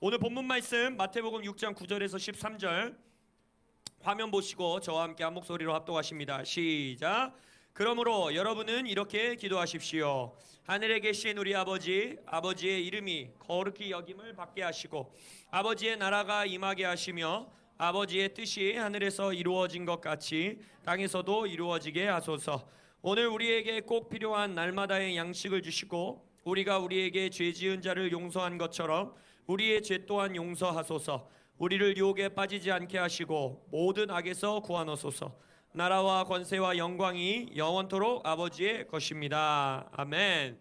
오늘 본문 말씀 마태복음 6장 9절에서 13절 화면 보시고 저와 함께 한 목소리로 합독하십니다. 시작. 그러므로 여러분은 이렇게 기도하십시오. 하늘에 계신 우리 아버지, 아버지의 이름이 거룩히 여김을 받게 하시고 아버지의 나라가 임하게 하시며 아버지의 뜻이 하늘에서 이루어진 것 같이 땅에서도 이루어지게 하소서. 오늘 우리에게 꼭 필요한 날마다의 양식을 주시고 우리가 우리에게 죄 지은 자를 용서한 것처럼 우리의 죄 또한 용서하소서. 우리를 유혹에 빠지지 않게 하시고 모든 악에서 구하노소서. 나라와 권세와 영광이 영원토록 아버지의 것입니다. 아멘.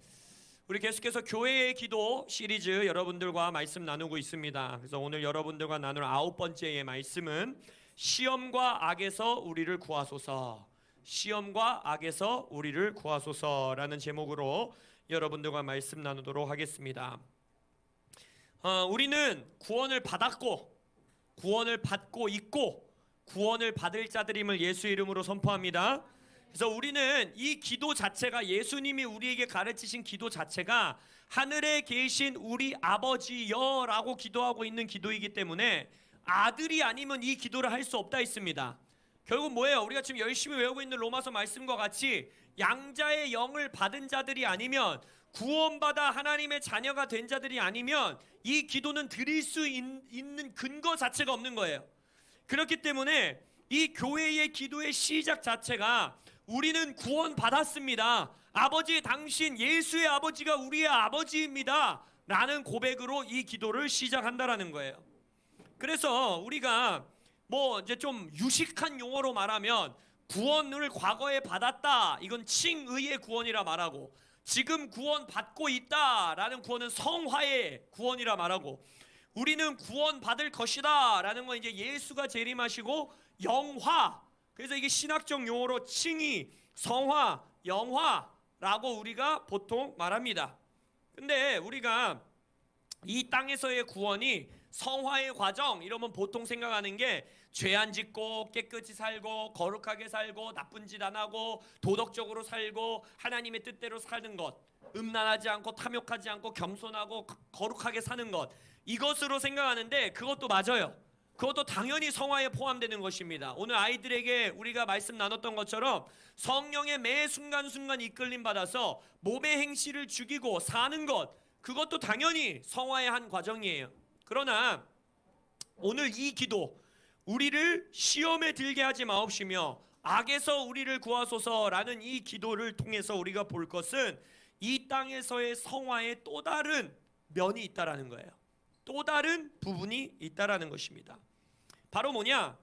우리 계속해서 교회의 기도 시리즈 여러분들과 말씀 나누고 있습니다. 그래서 오늘 여러분들과 나눌 아홉 번째의 말씀은 시험과 악에서 우리를 구하소서. 시험과 악에서 우리를 구하소서라는 제목으로 여러분들과 말씀 나누도록 하겠습니다. 어, 우리는 구원을 받았고 구원을 받고 있고 구원을 받을 자들임을 예수 이름으로 선포합니다. 그래서 우리는 이 기도 자체가 예수님이 우리에게 가르치신 기도 자체가 하늘에 계신 우리 아버지여라고 기도하고 있는 기도이기 때문에 아들이 아니면 이 기도를 할 수 없다 했습니다. 결국 뭐예요? 우리가 지금 열심히 외우고 있는 로마서 말씀과 같이 양자의 영을 받은 자들이 아니면 구원받아 하나님의 자녀가 된 자들이 아니면 이 기도는 드릴 수 있, 있는 근거 자체가 없는 거예요. 그렇기 때문에 이 교회의 기도의 시작 자체가 우리는 구원 받았습니다. 아버지 당신 예수의 아버지가 우리의 아버지입니다. 라는 고백으로 이 기도를 시작한다라는 거예요. 그래서 우리가 뭐 이제 좀 유식한 용어로 말하면 구원을 과거에 받았다. 이건 칭의의 구원이라 말하고 지금 구원 받고 있다라는 구원은 성화의 구원이라 말하고 우리는 구원 받을 것이다라는 건 이제 예수가 재림하시고 영화 그래서 이게 신학적 용어로 칭의, 성화, 영화라고 우리가 보통 말합니다. 근데 우리가 이 땅에서의 구원이 성화의 과정 이러면 보통 생각하는 게 죄 안 짓고 깨끗이 살고 거룩하게 살고 나쁜 짓 안 하고 도덕적으로 살고 하나님의 뜻대로 사는 것 음란하지 않고 탐욕하지 않고 겸손하고 거- 거룩하게 사는 것 이것으로 생각하는데 그것도 맞아요. 그것도 당연히 성화에 포함되는 것입니다. 오늘 아이들에게 우리가 말씀 나눴던 것처럼 성령의 매 순간순간 이끌림 받아서 몸의 행실을 죽이고 사는 것 그것도 당연히 성화의 한 과정이에요. 그러나 오늘 이 기도 우리를 시험에 들게 하지 마옵시며 악에서 우리를 구하소서라는 이 기도를 통해서 우리가 볼 것은 이 땅에서의 성화의 또 다른 면이 있다라는 거예요. 또 다른 부분이 있다라는 것입니다. 바로 뭐냐?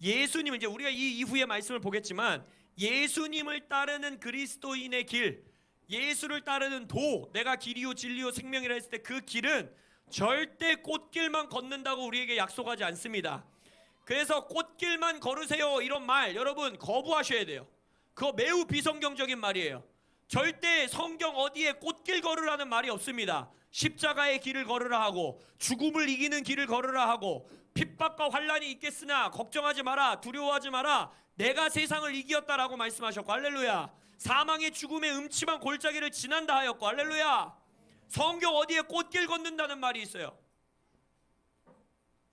예수님 이제 우리가 이 이후의 말씀을 보겠지만 예수님을 따르는 그리스도인의 길, 예수를 따르는 도, 내가 길이요 진리요 생명이라 했을 때 그 길은 절대 꽃길만 걷는다고 우리에게 약속하지 않습니다. 그래서 꽃길만 걸으세요 이런 말 여러분 거부하셔야 돼요. 그거 매우 비성경적인 말이에요. 절대 성경 어디에 꽃길 걸으라는 말이 없습니다. 십자가의 길을 걸으라 하고 죽음을 이기는 길을 걸으라 하고 핍박과 환란이 있겠으나 걱정하지 마라 두려워하지 마라 내가 세상을 이기었다라고 말씀하셨고 할렐루야 사망의 죽음의 음침한 골짜기를 지난다 하였고 할렐루야 성경 어디에 꽃길 걷는다는 말이 있어요.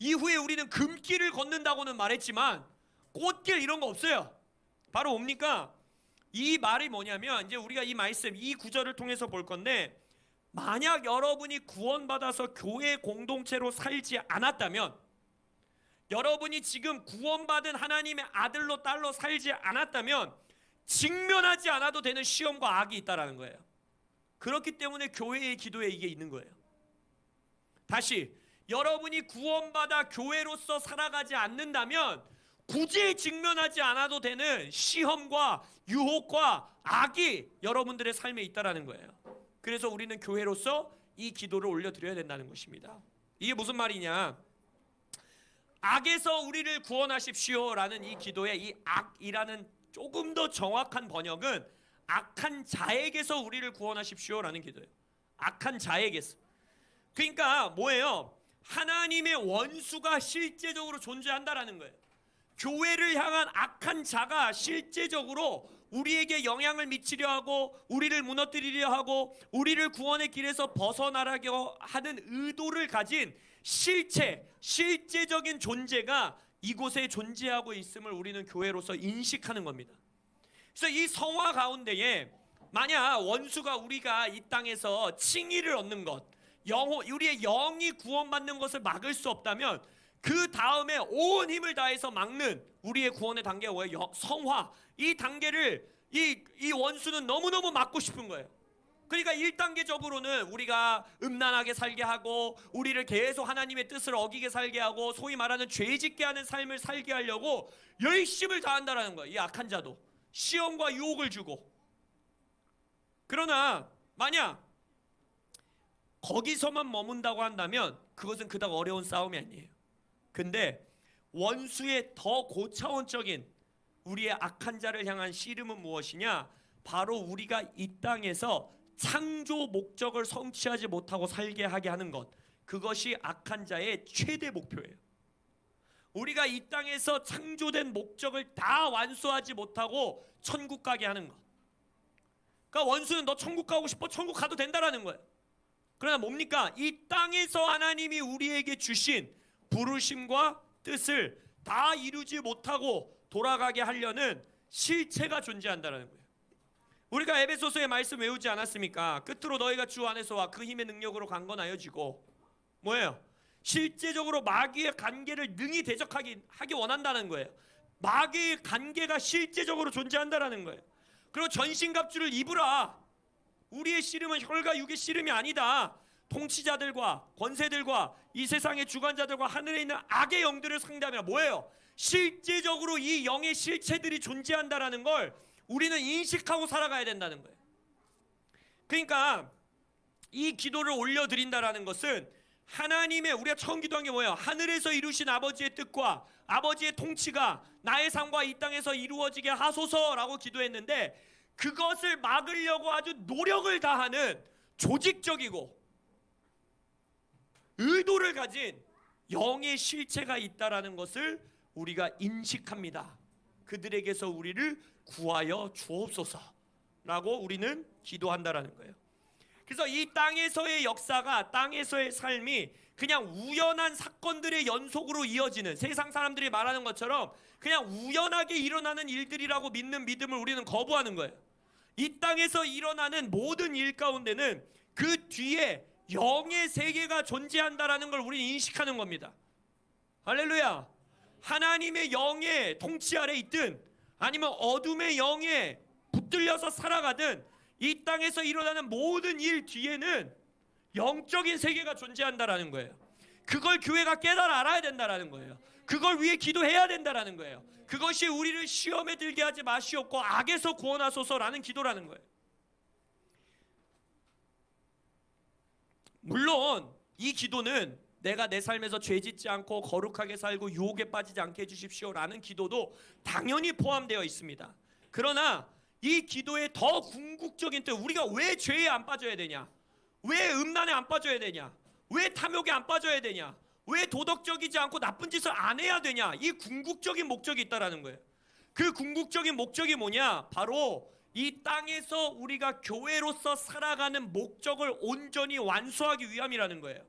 이후에 우리는 금길을 걷는다고는 말했지만 꽃길 이런 거 없어요. 바로 뭡니까? 이 말이 뭐냐면 이제 우리가 이 말씀 이 구절을 통해서 볼 건데 만약 여러분이 구원받아서 교회 공동체로 살지 않았다면 여러분이 지금 구원받은 하나님의 아들로 딸로 살지 않았다면 직면하지 않아도 되는 시험과 악이 있다라는 거예요. 그렇기 때문에 교회의 기도에 이게 있는 거예요. 다시 여러분이 구원받아 교회로서 살아가지 않는다면 굳이 직면하지 않아도 되는 시험과 유혹과 악이 여러분들의 삶에 있다라는 거예요. 그래서 우리는 교회로서 이 기도를 올려드려야 된다는 것입니다. 이게 무슨 말이냐? 악에서 우리를 구원하십시오라는 이 기도의 이 악이라는 조금 더 정확한 번역은 악한 자에게서 우리를 구원하십시오라는 기도예요. 악한 자에게서. 그러니까 뭐예요? 하나님의 원수가 실제적으로 존재한다라는 거예요. 교회를 향한 악한 자가 실제적으로 우리에게 영향을 미치려 하고 우리를 무너뜨리려 하고 우리를 구원의 길에서 벗어나려고 하는 의도를 가진 실체, 실제적인 존재가 이곳에 존재하고 있음을 우리는 교회로서 인식하는 겁니다. 그래서 이 성화 가운데에 만약 원수가 우리가 이 땅에서 칭의를 얻는 것, 영호 우리의 영이 구원받는 것을 막을 수 없다면 그 다음에 온 힘을 다해서 막는 우리의 구원의 단계가 성화. 이 단계를 이, 이 원수는 너무너무 막고 싶은 거예요. 그러니까 1단계적으로는 우리가 음란하게 살게 하고 우리를 계속 하나님의 뜻을 어기게 살게 하고 소위 말하는 죄짓게 하는 삶을 살게 하려고 열심을 다한다라는 거예요. 이 악한 자도 시험과 유혹을 주고 그러나 만약 거기서만 머문다고 한다면 그것은 그닥 어려운 싸움이 아니에요. 근데 원수의 더 고차원적인 우리의 악한 자를 향한 씨름은 무엇이냐? 바로 우리가 이 땅에서 창조 목적을 성취하지 못하고 살게 하게 하는 것. 그것이 악한 자의 최대 목표예요. 우리가 이 땅에서 창조된 목적을 다 완수하지 못하고 천국 가게 하는 것. 그러니까 원수는 너 천국 가고 싶어? 천국 가도 된다라는 거예요. 그러나 뭡니까? 이 땅에서 하나님이 우리에게 주신 부르심과 뜻을 다 이루지 못하고 돌아가게 하려는 실체가 존재한다는 거예요. 우리가 에베소서의 말씀 외우지 않았습니까? 끝으로 너희가 주 안에서와 그 힘의 능력으로 강건하여지고 뭐예요? 실제적으로 마귀의 관계를 능히 대적하기 하기 원한다는 거예요. 마귀의 관계가 실제적으로 존재한다라는 거예요. 그리고 전신갑주를 입으라. 우리의 씨름은 혈과 육의 씨름이 아니다. 통치자들과 권세들과 이 세상의 주관자들과 하늘에 있는 악의 영들을 상대하며 뭐예요? 실제적으로 이 영의 실체들이 존재한다라는 걸 우리는 인식하고 살아가야 된다는 거예요. 그러니까 이 기도를 올려드린다라는 것은 하나님의 우리가 처음 기도한 게 뭐예요? 하늘에서 이루신 아버지의 뜻과 아버지의 통치가 나의 삶과 이 땅에서 이루어지게 하소서라고 기도했는데 그것을 막으려고 아주 노력을 다하는 조직적이고 의도를 가진 영의 실체가 있다라는 것을 우리가 인식합니다. 그들에게서 우리를 구하여 주옵소서라고 우리는 기도한다라는 거예요. 그래서 이 땅에서의 역사가 땅에서의 삶이 그냥 우연한 사건들의 연속으로 이어지는 세상 사람들이 말하는 것처럼 그냥 우연하게 일어나는 일들이라고 믿는 믿음을 우리는 거부하는 거예요. 이 땅에서 일어나는 모든 일 가운데는 그 뒤에 영의 세계가 존재한다라는 걸 우리는 인식하는 겁니다. 할렐루야. 하나님의 영의 통치 아래 있든 아니면 어둠의 영에 붙들려서 살아가든 이 땅에서 일어나는 모든 일 뒤에는 영적인 세계가 존재한다라는 거예요. 그걸 교회가 깨달아 알아야 된다라는 거예요. 그걸 위해 기도해야 된다라는 거예요. 그것이 우리를 시험에 들게 하지 마시옵고 악에서 구원하소서라는 기도라는 거예요. 물론 이 기도는 내가 내 삶에서 죄 짓지 않고 거룩하게 살고 유혹에 빠지지 않게 해주십시오라는 기도도 당연히 포함되어 있습니다. 그러나 이 기도의 더 궁극적인 뜻 우리가 왜 죄에 안 빠져야 되냐? 왜 음란에 안 빠져야 되냐? 왜 탐욕에 안 빠져야 되냐? 왜 도덕적이지 않고 나쁜 짓을 안 해야 되냐? 이 궁극적인 목적이 있다라는 거예요. 그 궁극적인 목적이 뭐냐? 바로 이 땅에서 우리가 교회로서 살아가는 목적을 온전히 완수하기 위함이라는 거예요.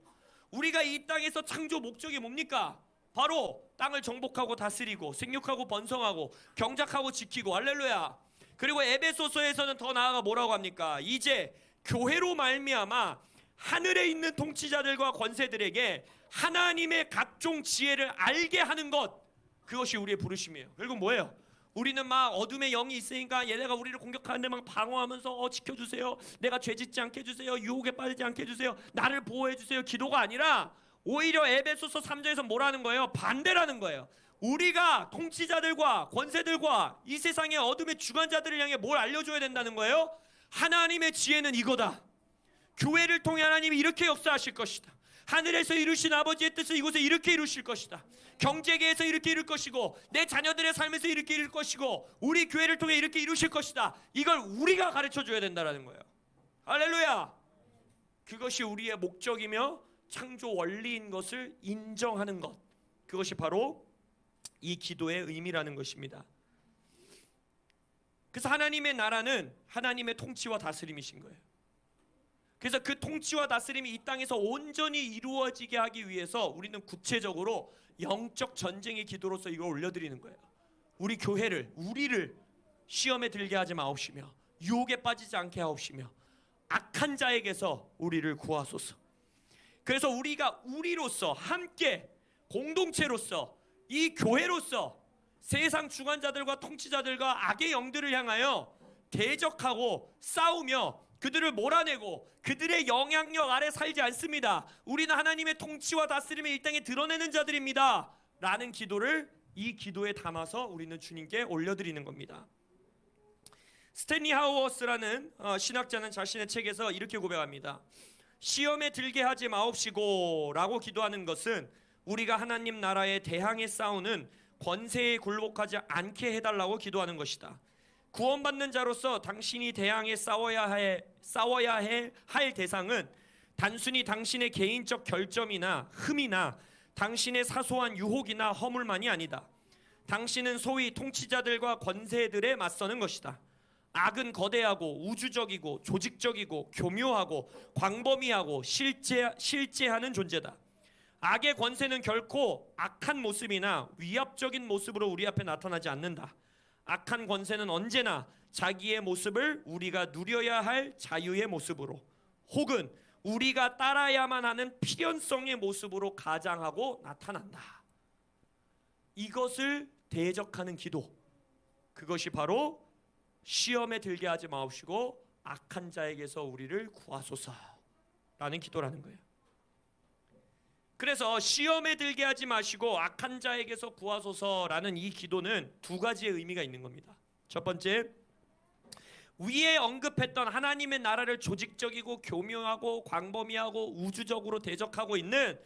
우리가 이 땅에서 창조 목적이 뭡니까? 바로 땅을 정복하고 다스리고 생육하고 번성하고 경작하고 지키고 할렐루야. 그리고 에베소서에서는 더 나아가 뭐라고 합니까? 이제 교회로 말미암아 하늘에 있는 통치자들과 권세들에게 하나님의 각종 지혜를 알게 하는 것 그것이 우리의 부르심이에요. 그리고 뭐예요? 우리는 막 어둠의 영이 있으니까 얘네가 우리를 공격하는데 막 방어하면서 어 지켜주세요. 내가 죄짓지 않게 해주세요. 유혹에 빠지지 않게 해주세요. 나를 보호해 주세요. 기도가 아니라 오히려 에베소서 3절에서 뭐라는 거예요? 반대라는 거예요. 우리가 통치자들과 권세들과 이 세상의 어둠의 주관자들을 향해 뭘 알려줘야 된다는 거예요? 하나님의 지혜는 이거다. 교회를 통해 하나님이 이렇게 역사하실 것이다. 하늘에서 이루신 아버지의 뜻을 이곳에 이렇게 이루실 것이다. 경제계에서 이렇게 이룰 것이고 내 자녀들의 삶에서 이렇게 이룰 것이고 우리 교회를 통해 이렇게 이루실 것이다. 이걸 우리가 가르쳐 줘야 된다라는 거예요. 할렐루야. 그것이 우리의 목적이며 창조 원리인 것을 인정하는 것. 그것이 바로 이 기도의 의미라는 것입니다. 그래서 하나님의 나라는 하나님의 통치와 다스림이신 거예요. 그래서 그 통치와 다스림이 이 땅에서 온전히 이루어지게 하기 위해서 우리는 구체적으로 영적 전쟁의 기도로서 이걸 올려드리는 거예요. 우리 교회를 우리를 시험에 들게 하지 마옵시며 유혹에 빠지지 않게 하옵시며 악한 자에게서 우리를 구하소서. 그래서 우리가 우리로서 함께 공동체로서 이 교회로서 세상 주관자들과 통치자들과 악의 영들을 향하여 대적하고 싸우며 그들을 몰아내고 그들의 영향력 아래 살지 않습니다. 우리는 하나님의 통치와 다스림을 이 땅에 드러내는 자들입니다. 라는 기도를 이 기도에 담아서 우리는 주님께 올려드리는 겁니다. 스탠리 하우어스라는 어, 신학자는 자신의 책에서 이렇게 고백합니다. 시험에 들게 하지 마옵시고라고 기도하는 것은 우리가 하나님 나라에 대항해 싸우는 권세에 굴복하지 않게 해달라고 기도하는 것이다. 구원받는 자로서 당신이 대항해 싸워야 해 싸워야 해 할 대상은 단순히 당신의 개인적 결점이나 흠이나 당신의 사소한 유혹이나 허물만이 아니다. 당신은 소위 통치자들과 권세들에 맞서는 것이다. 악은 거대하고 우주적이고 조직적이고 교묘하고 광범위하고 실제 실제하는 존재다. 악의 권세는 결코 악한 모습이나 위압적인 모습으로 우리 앞에 나타나지 않는다. 악한 권세는 언제나 자기의 모습을 우리가 누려야 할 자유의 모습으로 혹은 우리가 따라야만 하는 필연성의 모습으로 가장하고 나타난다. 이것을 대적하는 기도. 그것이 바로 시험에 들게 하지 마옵시고 악한 자에게서 우리를 구하소서라는 기도라는 거예요. 그래서 시험에 들게 하지 마시고 악한 자에게서 구하소서라는 이 기도는 두 가지의 의미가 있는 겁니다. 첫 번째, 위에 언급했던 하나님의 나라를 조직적이고 교묘하고 광범위하고 우주적으로 대적하고 있는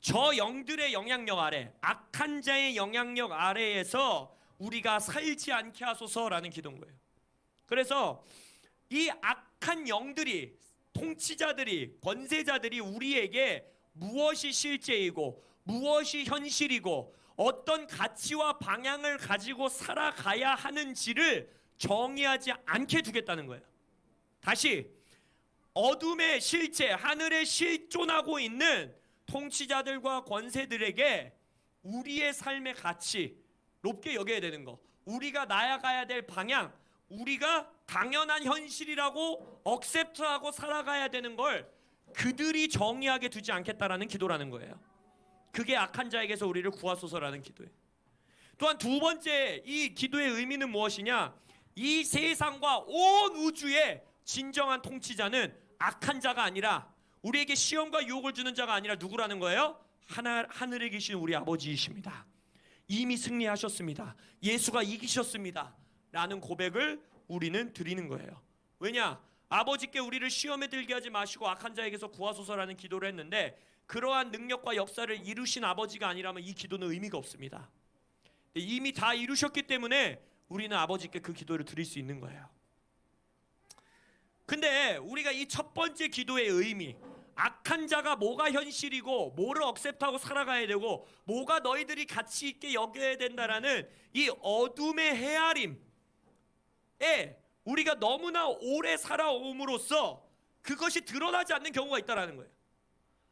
저 영들의 영향력 아래, 악한 자의 영향력 아래에서 우리가 살지 않게 하소서라는 기도인 거예요. 그래서 이 악한 영들이 통치자들이 권세자들이 우리에게 무엇이 실제이고 무엇이 현실이고 어떤 가치와 방향을 가지고 살아가야 하는지를 정의하지 않게 두겠다는 거예요. 다시 어둠의 실체, 하늘에 실존하고 있는 통치자들과 권세들에게 우리의 삶의 가치 높게 여겨야 되는 거. 우리가 나아가야 될 방향, 우리가 당연한 현실이라고 억셉트하고 살아가야 되는 걸 그들이 정의하게 두지 않겠다라는 기도라는 거예요. 그게 악한 자에게서 우리를 구하소서라는 기도예요. 또한 두 번째 이 기도의 의미는 무엇이냐? 이 세상과 온 우주의 진정한 통치자는 악한 자가 아니라 우리에게 시험과 유혹을 주는 자가 아니라 누구라는 거예요? 하나, 하늘에 계신 우리 아버지이십니다. 이미 승리하셨습니다. 예수가 이기셨습니다. 라는 고백을 우리는 드리는 거예요. 왜냐? 아버지께 우리를 시험에 들게 하지 마시고 악한 자에게서 구하소서라는 기도를 했는데 그러한 능력과 역사를 이루신 아버지가 아니라면 이 기도는 의미가 없습니다. 이미 다 이루셨기 때문에 우리는 아버지께 그 기도를 드릴 수 있는 거예요. 근데 우리가 이 첫 번째 기도의 의미 악한 자가 뭐가 현실이고 뭐를 억셉트하고 살아가야 되고 뭐가 너희들이 가치 있게 여겨야 된다라는 이 어둠의 헤아림에 우리가 너무나 오래 살아옴으로써 그것이 드러나지 않는 경우가 있다라는 거예요.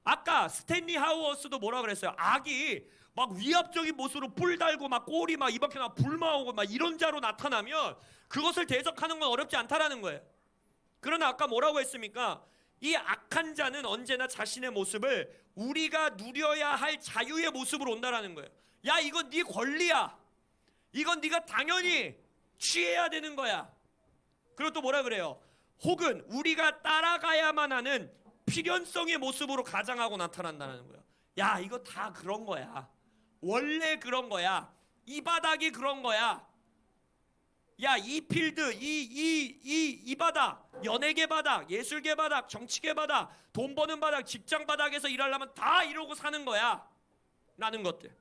아까 스탠리 하우어스도 뭐라 그랬어요? 악이 막 위압적인 모습으로 뿔 달고 막 꼬리 막 이밖에 나 불마오고 막 이런 자로 나타나면 그것을 대적하는 건 어렵지 않다라는 거예요. 그러나 아까 뭐라고 했습니까? 이 악한 자는 언제나 자신의 모습을 우리가 누려야 할 자유의 모습으로 온다라는 거예요. 야, 이건 네 권리야. 이건 네가 당연히 취해야 되는 거야. 그리고 또 뭐라 그래요? 혹은 우리가 따라가야만 하는 필연성의 모습으로 가장하고 나타난다는 거예요. 야, 이거 다 그런 거야. 원래 그런 거야. 이 바닥이 그런 거야. 야, 이 필드, 이 이 이 이 바닥, 연예계 바닥, 예술계 바닥, 정치계 바닥, 돈 버는 바닥, 직장 바닥에서 일하려면 다 이러고 사는 거야. 라는 것들.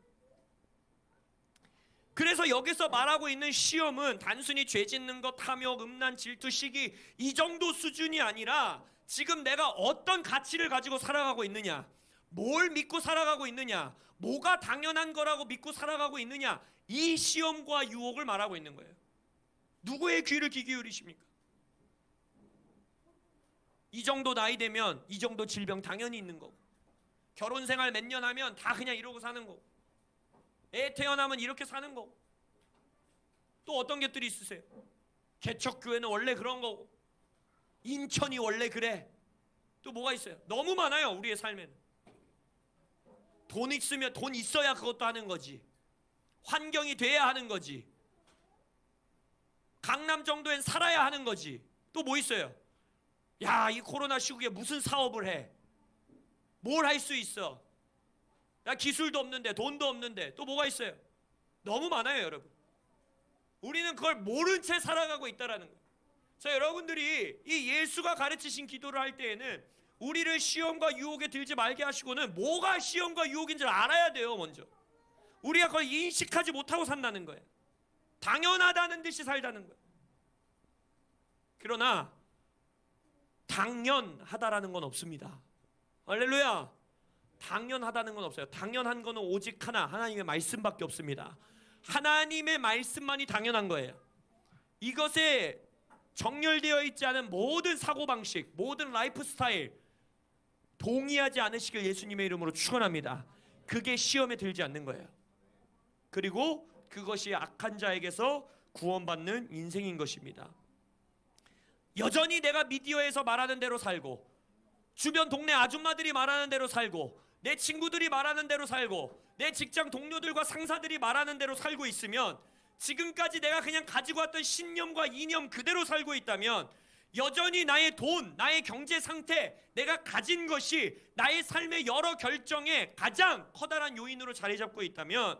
그래서 여기서 말하고 있는 시험은 단순히 죄 짓는 것, 탐욕, 음란, 질투, 시기 이 정도 수준이 아니라 지금 내가 어떤 가치를 가지고 살아가고 있느냐, 뭘 믿고 살아가고 있느냐, 뭐가 당연한 거라고 믿고 살아가고 있느냐, 이 시험과 유혹을 말하고 있는 거예요. 누구의 귀를 귀 기울이십니까? 이 정도 나이 되면 이 정도 질병 당연히 있는 거고 결혼 생활 몇 년 하면 다 그냥 이러고 사는 거고 애 태어나면 이렇게 사는 거고 또 어떤 것들이 있으세요? 개척교회는 원래 그런 거고 인천이 원래 그래 또 뭐가 있어요? 너무 많아요 우리의 삶에는 돈 있으면 돈 있어야 그것도 하는 거지 환경이 돼야 하는 거지 강남 정도엔 살아야 하는 거지 또 뭐 있어요? 야 이 코로나 시국에 무슨 사업을 해? 뭘 할 수 있어? 야 기술도 없는데 돈도 없는데 또 뭐가 있어요? 너무 많아요 여러분. 우리는 그걸 모른 채 살아가고 있다라는 거예요. 자 여러분들이 이 예수가 가르치신 기도를 할 때에는 우리를 시험과 유혹에 들지 말게 하시고는 뭐가 시험과 유혹인지를 알아야 돼요 먼저. 우리가 그걸 인식하지 못하고 산다는 거예요. 당연하다는 듯이 살다는 거예요. 그러나 당연하다라는 건 없습니다. 할렐루야 당연하다는 건 없어요. 당연한 거는 오직 하나 하나님의 말씀밖에 없습니다. 하나님의 말씀만이 당연한 거예요. 이것에 정렬되어 있지 않은 모든 사고방식 모든 라이프 스타일 동의하지 않으시길 예수님의 이름으로 축원합니다. 그게 시험에 들지 않는 거예요. 그리고 그것이 악한 자에게서 구원받는 인생인 것입니다. 여전히 내가 미디어에서 말하는 대로 살고 주변 동네 아줌마들이 말하는 대로 살고 내 친구들이 말하는 대로 살고 내 직장 동료들과 상사들이 말하는 대로 살고 있으면 지금까지 내가 그냥 가지고 왔던 신념과 이념 그대로 살고 있다면 여전히 나의 돈, 나의 경제 상태, 내가 가진 것이 나의 삶의 여러 결정에 가장 커다란 요인으로 자리 잡고 있다면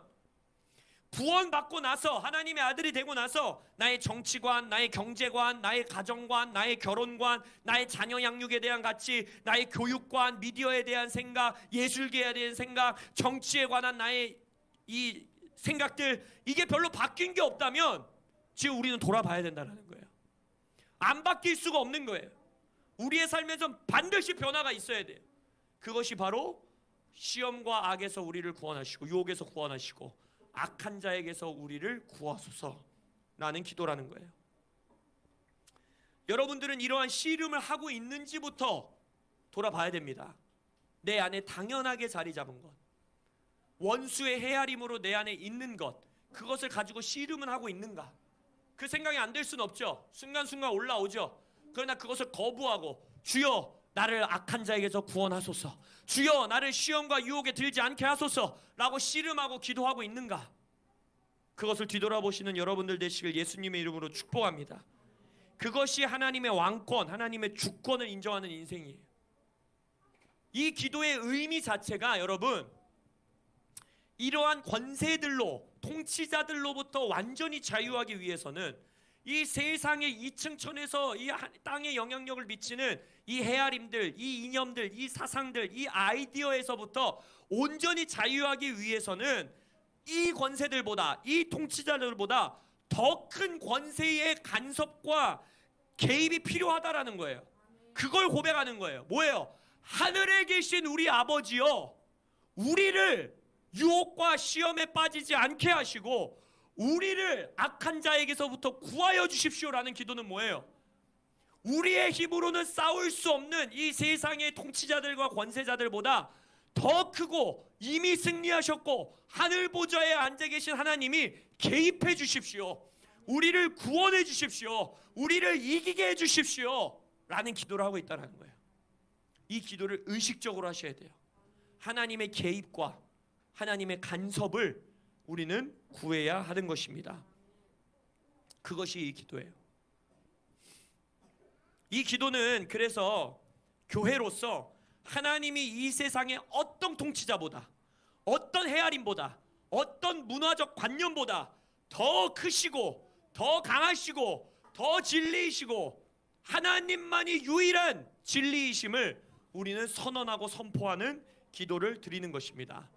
구원받고 나서 하나님의 아들이 되고 나서 나의 정치관, 나의 경제관, 나의 가정관, 나의 결혼관, 나의 자녀 양육에 대한 가치, 나의 교육관, 미디어에 대한 생각, 예술계에 대한 생각, 정치에 관한 나의 이 생각들 이게 별로 바뀐 게 없다면 지금 우리는 돌아봐야 된다는 거예요. 안 바뀔 수가 없는 거예요. 우리의 삶에서 반드시 변화가 있어야 돼요. 그것이 바로 시험과 악에서 우리를 구원하시고 유혹에서 구원하시고 악한 자에게서 우리를 구하소서라는 기도라는 거예요. 여러분들은 이러한 씨름을 하고 있는지부터 돌아봐야 됩니다. 내 안에 당연하게 자리 잡은 것, 원수의 헤아림으로 내 안에 있는 것, 그것을 가지고 씨름을 하고 있는가? 그 생각이 안 될 수는 없죠. 순간순간 올라오죠. 그러나 그것을 거부하고 주여 나를 악한 자에게서 구원하소서. 주여 나를 시험과 유혹에 들지 않게 하소서라고 씨름하고 기도하고 있는가? 그것을 뒤돌아보시는 여러분들 되시길 예수님의 이름으로 축복합니다. 그것이 하나님의 왕권, 하나님의 주권을 인정하는 인생이에요. 이 기도의 의미 자체가 여러분 이러한 권세들로 통치자들로부터 완전히 자유하기 위해서는 이 세상의 이층천에서 이 하- 땅에 영향력을 미치는 이 헤아림들, 이 이념들, 이 사상들, 이 아이디어에서부터 온전히 자유하기 위해서는 이 권세들보다 이 통치자들보다 더 큰 권세의 간섭과 개입이 필요하다라는 거예요. 그걸 고백하는 거예요. 뭐예요? 하늘에 계신 우리 아버지여, 우리를 유혹과 시험에 빠지지 않게 하시고 우리를 악한 자에게서부터 구하여 주십시오라는 기도는 뭐예요? 우리의 힘으로는 싸울 수 없는 이 세상의 통치자들과 권세자들보다 더 크고 이미 승리하셨고 하늘 보좌에 앉아 계신 하나님이 개입해 주십시오. 우리를 구원해 주십시오. 우리를 이기게 해 주십시오. 라는 기도를 하고 있다는 거예요. 이 기도를 의식적으로 하셔야 돼요. 하나님의 개입과 하나님의 간섭을 우리는 구해야 하는 것입니다. 그것이 이 기도예요. 이 기도는 그래서 교회로서 하나님이 이 세상의 어떤 통치자보다 어떤 헤아림보다 어떤 문화적 관념보다 더 크시고 더 강하시고 더 진리이시고 하나님만이 유일한 진리이심을 우리는 선언하고 선포하는 기도를 드리는 것입니다.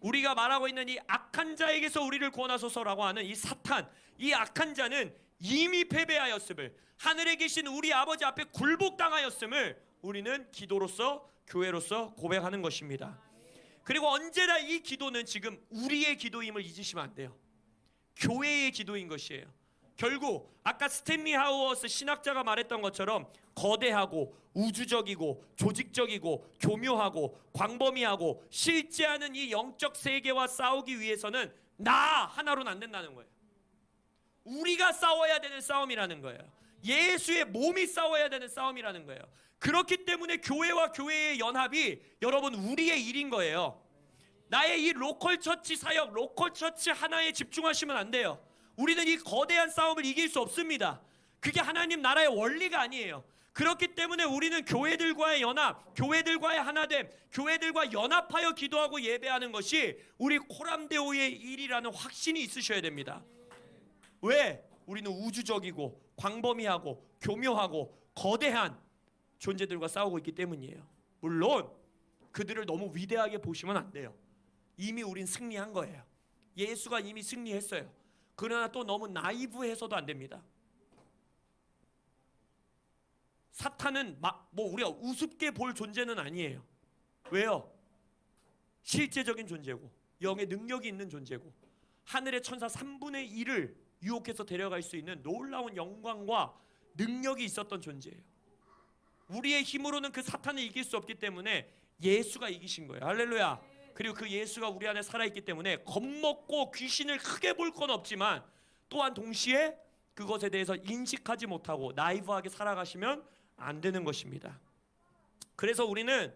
우리가 말하고 있는 이 악한 자에게서 우리를 구원하소서라고 하는 이 사탄, 이 악한 자는 이미 패배하였음을 하늘에 계신 우리 아버지 앞에 굴복당하였음을 우리는 기도로서 교회로서 고백하는 것입니다. 그리고 언제나 이 기도는 지금 우리의 기도임을 잊으시면 안 돼요. 교회의 기도인 것이에요. 결국 아까 스탠리 하우어스 신학자가 말했던 것처럼 거대하고 우주적이고 조직적이고 교묘하고 광범위하고 실제하는 이 영적 세계와 싸우기 위해서는 나 하나로는 안 된다는 거예요. 우리가 싸워야 되는 싸움이라는 거예요. 예수의 몸이 싸워야 되는 싸움이라는 거예요. 그렇기 때문에 교회와 교회의 연합이 여러분 우리의 일인 거예요. 나의 이 로컬 처치 사역, 로컬 처치 하나에 집중하시면 안 돼요. 우리는 이 거대한 싸움을 이길 수 없습니다. 그게 하나님 나라의 원리가 아니에요. 그렇기 때문에 우리는 교회들과의 연합, 교회들과의 하나됨, 교회들과 연합하여 기도하고 예배하는 것이 우리 코람데오의 일이라는 확신이 있으셔야 됩니다. 왜? 우리는 우주적이고 광범위하고 교묘하고 거대한 존재들과 싸우고 있기 때문이에요. 물론 그들을 너무 위대하게 보시면 안 돼요. 이미 우린 승리한 거예요. 예수가 이미 승리했어요. 그러나 또 너무 나이브해서도 안 됩니다. 사탄은 막 뭐 우리가 우습게 볼 존재는 아니에요. 왜요? 실제적인 존재고 영의 능력이 있는 존재고 하늘의 천사 3분의 1을 유혹해서 데려갈 수 있는 놀라운 영광과 능력이 있었던 존재예요. 우리의 힘으로는 그 사탄을 이길 수 없기 때문에 예수가 이기신 거예요. 할렐루야. 그리고 그 예수가 우리 안에 살아있기 때문에 겁먹고 귀신을 크게 볼 건 없지만 또한 동시에 그것에 대해서 인식하지 못하고 나이브하게 살아가시면 안 되는 것입니다. 그래서 우리는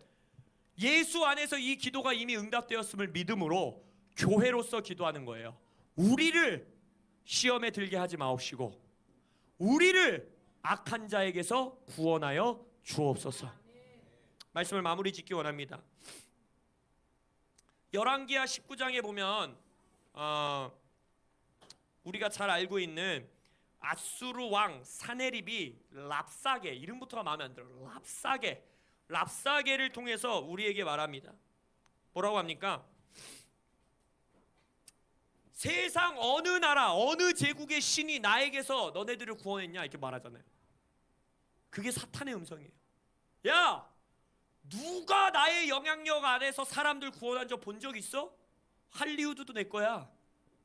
예수 안에서 이 기도가 이미 응답되었음을 믿음으로 교회로서 기도하는 거예요. 우리를 시험에 들게 하지 마옵시고 우리를 악한 자에게서 구원하여 주옵소서. 말씀을 마무리 짓기 원합니다. 열왕기하 19장에 보면 어, 우리가 잘 알고 있는 아수르 왕 사네립이 랍사게 이름부터가 마음에 안 들어. 랍사게 랍사게를 통해서 우리에게 말합니다. 뭐라고 합니까? 세상 어느 나라 어느 제국의 신이 나에게서 너네들을 구원했냐 이렇게 말하잖아요. 그게 사탄의 음성이에요. 야, 누가 나의 영향력 안에서 사람들 구원한 적 본 적 있어? 할리우드도 내 거야.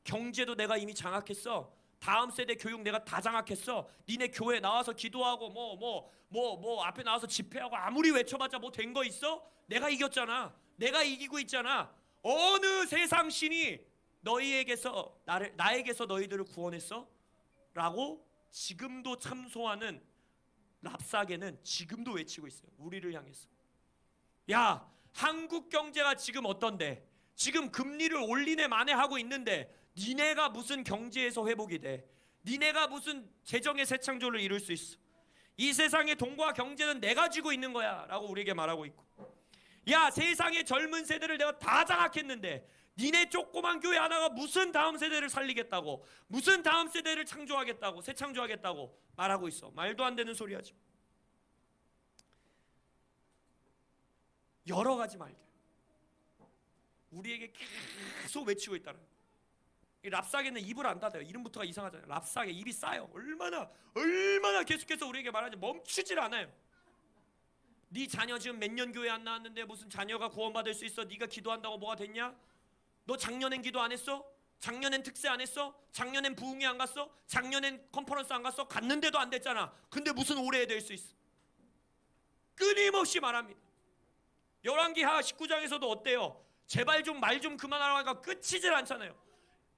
경제도 내가 이미 장악했어. 다음 세대 교육 내가 다 장악했어. 니네 교회 나와서 기도하고 뭐 뭐 뭐 뭐 앞에 나와서 집회하고 아무리 외쳐봤자 뭐 된 거 있어? 내가 이겼잖아. 내가 이기고 있잖아. 어느 세상 신이 너희에게서 나를 나에게서 너희들을 구원했어? 라고 지금도 참소하는 랍사게는 지금도 외치고 있어요. 우리를 향해서. 야, 한국 경제가 지금 어떤데? 지금 금리를 올리네 마네 하고 있는데 니네가 무슨 경제에서 회복이 돼? 니네가 무슨 재정의 새 창조를 이룰 수 있어? 이 세상의 돈과 경제는 내가 쥐고 있는 거야 라고 우리에게 말하고 있고. 야, 세상의 젊은 세대를 내가 다 장악했는데 니네 조그만 교회 하나가 무슨 다음 세대를 살리겠다고 무슨 다음 세대를 창조하겠다고 새 창조하겠다고 말하고 있어. 말도 안 되는 소리 하지. 여러 가지 말들 우리에게 계속 외치고 있다는. 이 랍사게는 입을 안 닫아요. 이름부터가 이상하잖아요. 랍사게 입이 싸요. 얼마나 얼마나 계속해서 우리에게 말하지 멈추질 않아요. 네 자녀 지금 몇 년 교회 안 나왔는데 무슨 자녀가 구원받을 수 있어? 네가 기도한다고 뭐가 됐냐? 너 작년엔 기도 안 했어? 작년엔 특세 안 했어? 작년엔 부흥회 안 갔어? 작년엔 컨퍼런스 안 갔어? 갔는데도 안 됐잖아. 근데 무슨 올해 될수 있어? 끊임없이 말합니다. 열왕기하 19장에서도 어때요? 제발 좀말좀 그만하라고 하니까 끝이질 않잖아요.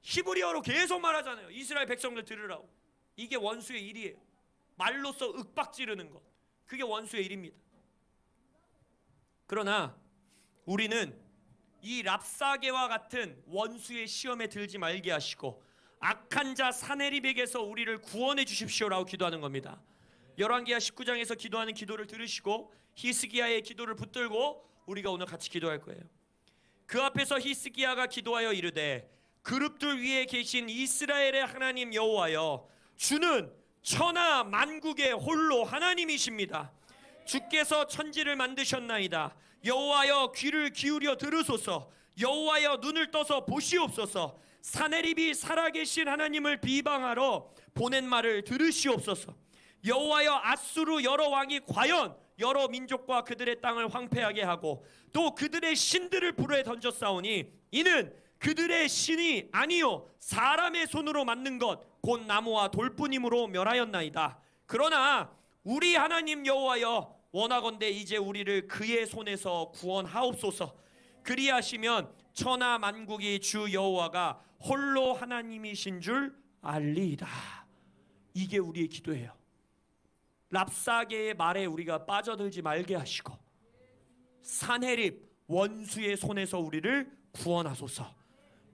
히브리어로 계속 말하잖아요. 이스라엘 백성들 들으라고. 이게 원수의 일이에요. 말로써 윽박 지르는 것. 그게 원수의 일입니다. 그러나 우리는 이 랍사게와 같은 원수의 시험에 들지 말게 하시고 악한 자 사네립에게서 우리를 구원해 주십시오라고 기도하는 겁니다. 열왕기하 19장에서 기도하는 기도를 들으시고 히스기야의 기도를 붙들고 우리가 오늘 같이 기도할 거예요. 그 앞에서 히스기야가 기도하여 이르되 그룹들 위에 계신 이스라엘의 하나님 여호와여 주는 천하 만국의 홀로 하나님이십니다. 주께서 천지를 만드셨나이다. 여호와여 귀를 기울여 들으소서. 여호와여 눈을 떠서 보시옵소서. 사내립이 살아계신 하나님을 비방하러 보낸 말을 들으시옵소서. 여호와여 아수르 여러 왕이 과연 여러 민족과 그들의 땅을 황폐하게 하고 또 그들의 신들을 불에 던졌사오니 이는 그들의 신이 아니요 사람의 손으로 만든 것 곧 나무와 돌뿐임으로 멸하였나이다. 그러나 우리 하나님 여호와여 원하건대 이제 우리를 그의 손에서 구원하옵소서. 그리하시면 천하 만국이 주 여호와가 홀로 하나님이신 줄 알리이다. 이게 우리의 기도예요. 랍사계의 말에 우리가 빠져들지 말게 하시고 산해립 원수의 손에서 우리를 구원하소서.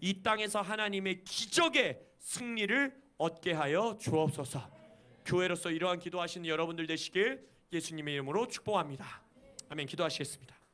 이 땅에서 하나님의 기적의 승리를 얻게 하여 주옵소서. 교회로서 이러한 기도하시는 여러분들 되시길 예수님의 이름으로 축복합니다. 아멘. 기도하시겠습니다.